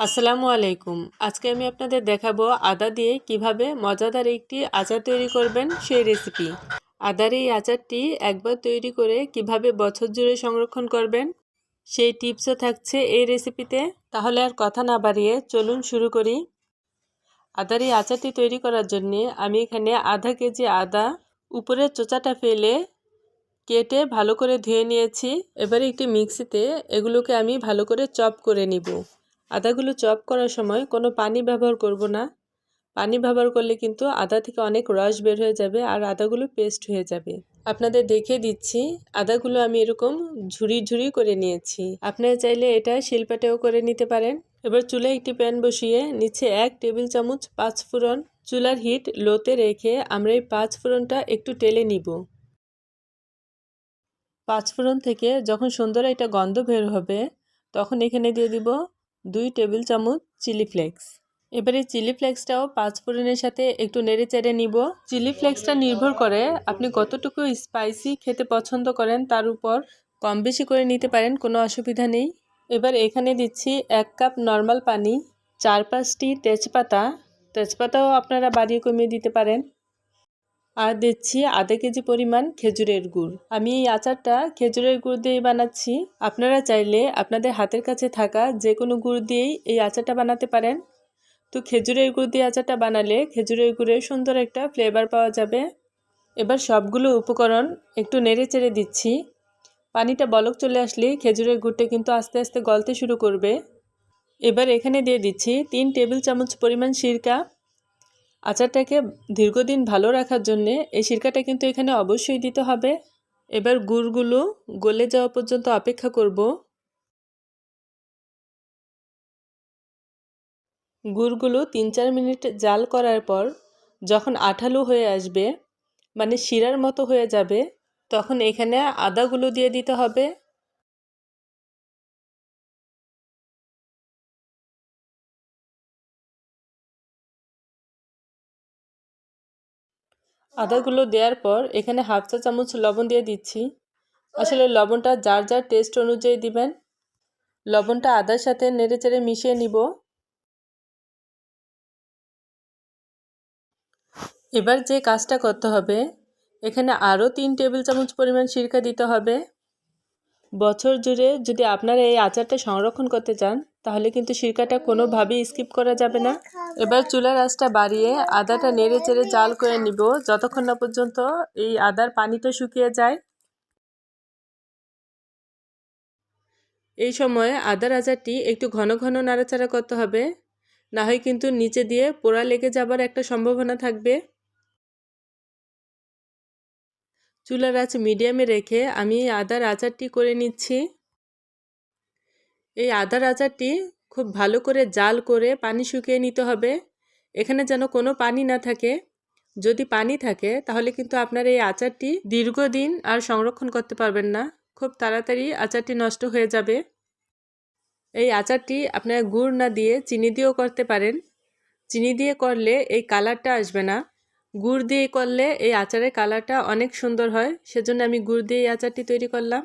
আসসালামু আলাইকুম। আজকে আমি আপনাদের দেখাবো আদা দিয়ে কীভাবে মজাদার একটি আচার তৈরি করবেন সেই রেসিপি। আদার এই আচারটি একবার তৈরি করে কীভাবে বছর জুড়ে সংরক্ষণ করবেন, সেই টিপসও থাকছে এই রেসিপিতে। তাহলে আর কথা না বাড়িয়ে চলুন শুরু করি। আদার এই আচারটি তৈরি করার জন্য আমি এখানে আধা কেজি আদা উপরের চোচাটা ফেলে কেটে ভালো করে ধুয়ে নিয়েছি। এবারে একটি মিক্সিতে এগুলোকে আমি ভালো করে চপ করে নিব। আদাগুলো চপ করার সময় কোনো পানি ব্যবহার করব না। পানি ব্যবহার করলে কিন্তু আদা থেকে অনেক রস বের হয়ে যাবে আর আদাগুলো পেস্ট হয়ে যাবে। আপনাদের দেখে দিচ্ছি, আদাগুলো আমি এরকম ঝুড়ি ঝুড়ি করে নিয়েছি। আপনারা চাইলে এটা শিলপাটেও করে নিতে পারেন। এবার চুলে একটি প্যান বসিয়ে নিচে এক টেবিল চামচ পাঁচ ফোড়ন চুলার হিট লোতে রেখে আমরা এই পাঁচ ফোড়নটা একটু টেলে নিব। পাঁচ ফোড়ন থেকে যখন সুন্দর একটা গন্ধ বের হবে, তখন এখানে দিয়ে দিব দুই টেবিল চামচ চিলি ফ্লেক্স। এবারে চিলি ফ্লেক্সটাও পাঁচ ফোড়নের সাথে একটু নেড়ে চেড়ে নিব। চিলি ফ্লেক্সটা নির্ভর করে আপনি কতটুকু স্পাইসি খেতে পছন্দ করেন, তার উপর কম বেশি করে নিতে পারেন, কোনো অসুবিধা নেই। এবার এখানে দিচ্ছি এক কাপ নর্মাল পানি, চার পাঁচটি তেজপাতা। তেজপাতাও আপনারা বাড়িয়ে কমিয়ে দিতে পারেন। আর দিচ্ছি আধা কেজি পরিমাণ খেজুরের গুড়। আমি এই আচারটা খেজুরের গুড় দিয়েই বানাচ্ছি। আপনারা চাইলে আপনাদের হাতের কাছে থাকা যে কোনো গুড় দিয়েই এই আচারটা বানাতে পারেন। তো খেজুরের গুড় দিয়ে আচারটা বানালে খেজুরের গুড়ের সুন্দর একটা ফ্লেভার পাওয়া যাবে। এবার সবগুলো উপকরণ একটু নেড়ে চেড়ে দিচ্ছি। পানিটা বলক চলে আসলে খেজুরের গুড়টা কিন্তু আস্তে আস্তে গলতে শুরু করবে। এবার এখানে দিয়ে দিচ্ছি তিন টেবিল চামচ পরিমাণ সিরকা। আচারটাকে দীর্ঘদিন ভালো রাখার জন্যে এই সিরকাটা কিন্তু এখানে অবশ্যই দিতে হবে। এবার গুড়গুলো গলে যাওয়া পর্যন্ত অপেক্ষা করব। গুড়গুলো তিন চার মিনিট জাল করার পর যখন আঠালো হয়ে আসবে মানে শিরার মতো হয়ে যাবে, তখন এখানে আদাগুলো দিয়ে দিতে হবে। আদাগুলো দেওয়ার পর এখানে হাফ চা চামচ লবণ দিয়ে দিচ্ছি। আসলে লবণটা যার যার টেস্ট অনুযায়ী দিবেন। লবণটা আদার সাথে নেড়ে চেড়ে মিশিয়ে নিব। এবার যে কাজটা করতে হবে, এখানে আরও তিন টেবিল চামচ পরিমাণ সিরকা দিতে হবে। বছর জুড়ে যদি আপনারা এই আচারটা সংরক্ষণ করতে চান, তাহলে কিন্তু সিরকাটা কোনোভাবেই স্কিপ করা যাবে না। এবার চুলার আঁচটা বাড়িয়ে আদাটা নেড়ে চেড়ে জাল করে নিব যতক্ষণ না পর্যন্ত এই আদার পানিটা শুকিয়ে যায়। এই সময় আদার আচারটি একটু ঘন ঘন নাড়াচাড়া করতে হবে। না হয় কিন্তু নিচে দিয়ে পোড়া লেগে যাবার একটা সম্ভাবনা থাকবে। চুলার আঁচ মিডিয়ামে রেখে আমি আদার আচারটি করে নিচ্ছি। এই আদার আচারটি খুব ভালো করে জাল করে পানি শুকিয়ে নিতে হবে। এখানে যেন কোনো পানি না থাকে। যদি পানি থাকে, তাহলে কিন্তু আপনার এই আচারটি দীর্ঘদিন আর সংরক্ষণ করতে পারবেন না। খুব তাড়াতাড়ি আচারটি নষ্ট হয়ে যাবে। এই আচারটি আপনার গুড় না দিয়ে চিনি দিয়েও করতে পারেন। চিনি দিয়ে করলে এই কালারটা আসবে না। গুড় দিয়ে করলে এই আচারের কালারটা অনেক সুন্দর হয়। সেজন্য আমি গুড় দিয়ে এই আচারটি তৈরি করলাম।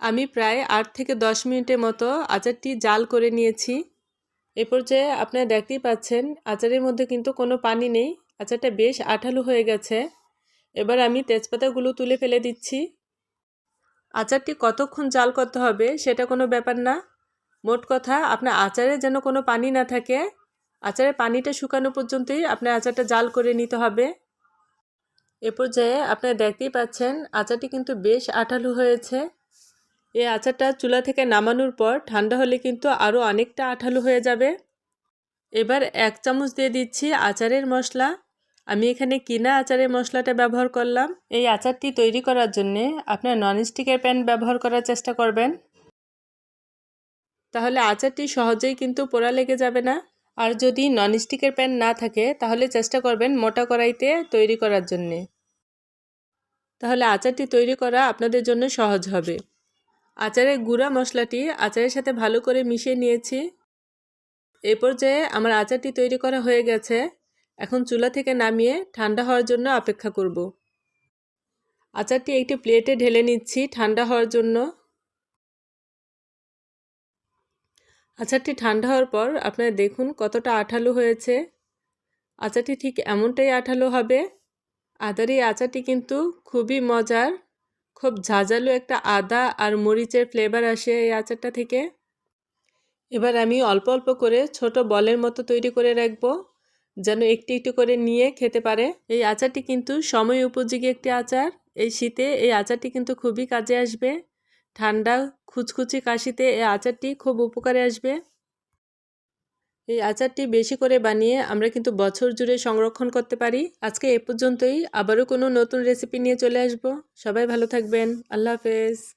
আমি প্রায় আট থেকে দশ মিনিটের মতো আচারটি জাল করে নিয়েছি। এ পর্যায়ে আপনারা দেখতেই পাচ্ছেন, আচারের মধ্যে কিন্তু কোনো পানি নেই। আচারটা বেশ আঠালো হয়ে গেছে। এবার আমি তেজপাতাগুলো তুলে ফেলে দিচ্ছি। আচারটি কতক্ষণ জাল করতে হবে সেটা কোনো ব্যাপার না। মোট কথা, আপনার আচারে যেন কোনো পানি না থাকে আচারের পানিটা শুকানো পর্যন্তই আপনার আচারটা জাল করে নিতে হবে। এ পর্যায়ে আপনারা দেখতেই পাচ্ছেন আচারটি কিন্তু বেশ আঠালো হয়েছে। এই আচারটা চুলা থেকে নামানোর পর ঠান্ডা হলে কিন্তু আরও অনেকটা আঠালো হয়ে যাবে। এবার এক চামচ দিয়ে দিচ্ছি আচারের মশলা। আমি এখানে কিনা আচারের মশলাটা ব্যবহার করলাম। এই আচারটি তৈরি করার জন্যে আপনার ননস্টিকের প্যান ব্যবহার করার চেষ্টা করবেন। তাহলে আচারটি সহজেই কিন্তু পোড়া লেগে যাবে না। আর যদি ননস্টিকের প্যান না থাকে, তাহলে চেষ্টা করবেন মোটা কড়াইতে তৈরি করার জন্যে। তাহলে আচারটি তৈরি করা আপনাদের জন্য সহজ হবে। আচারের গুঁড়া মশলাটি আচারের সাথে ভালো করে মিশিয়ে নিয়েছি। এ পর্যায়ে আমার আচারটি তৈরি করা হয়ে গেছে। এখন চুলা থেকে নামিয়ে ঠান্ডা হওয়ার জন্য অপেক্ষা করব। আচারটি একটি প্লেটে ঢেলে নিচ্ছি ঠান্ডা হওয়ার জন্য। আচারটি ঠান্ডা হওয়ার পর আপনারা দেখুন কতটা আঠালো হয়েছে। আচারটি ঠিক এমনটাই আঠালো হবে। আদার এই আচারটি কিন্তু খুবই মজার, খুব ঝাঁঝালো একটা আদা আর মরিচের ফ্লেভার আসে এই আচারটা থেকে। এবার আমি অল্প অল্প করে ছোট বলের মতো তৈরি করে রাখব, যেন একটু একটু করে নিয়ে খেতে পারে। এই আচারটি কিন্তু সময় উপযোগী একটি আচার। এই শীতে এই আচারটি কিন্তু খুবই কাজে আসবে। ঠান্ডা খুচখুচি কাশিতে এই আচারটি খুব উপকারে আসবে। এই আচারটি বেশি করে বানিয়ে আমরা কিন্তু বছর জুড়ে সংরক্ষণ করতে পারি। আজকে এ পর্যন্তই। আবারও কোনো নতুন রেসিপি নিয়ে চলে আসব। সবাই ভালো থাকবেন। আল্লাহ হাফেজ।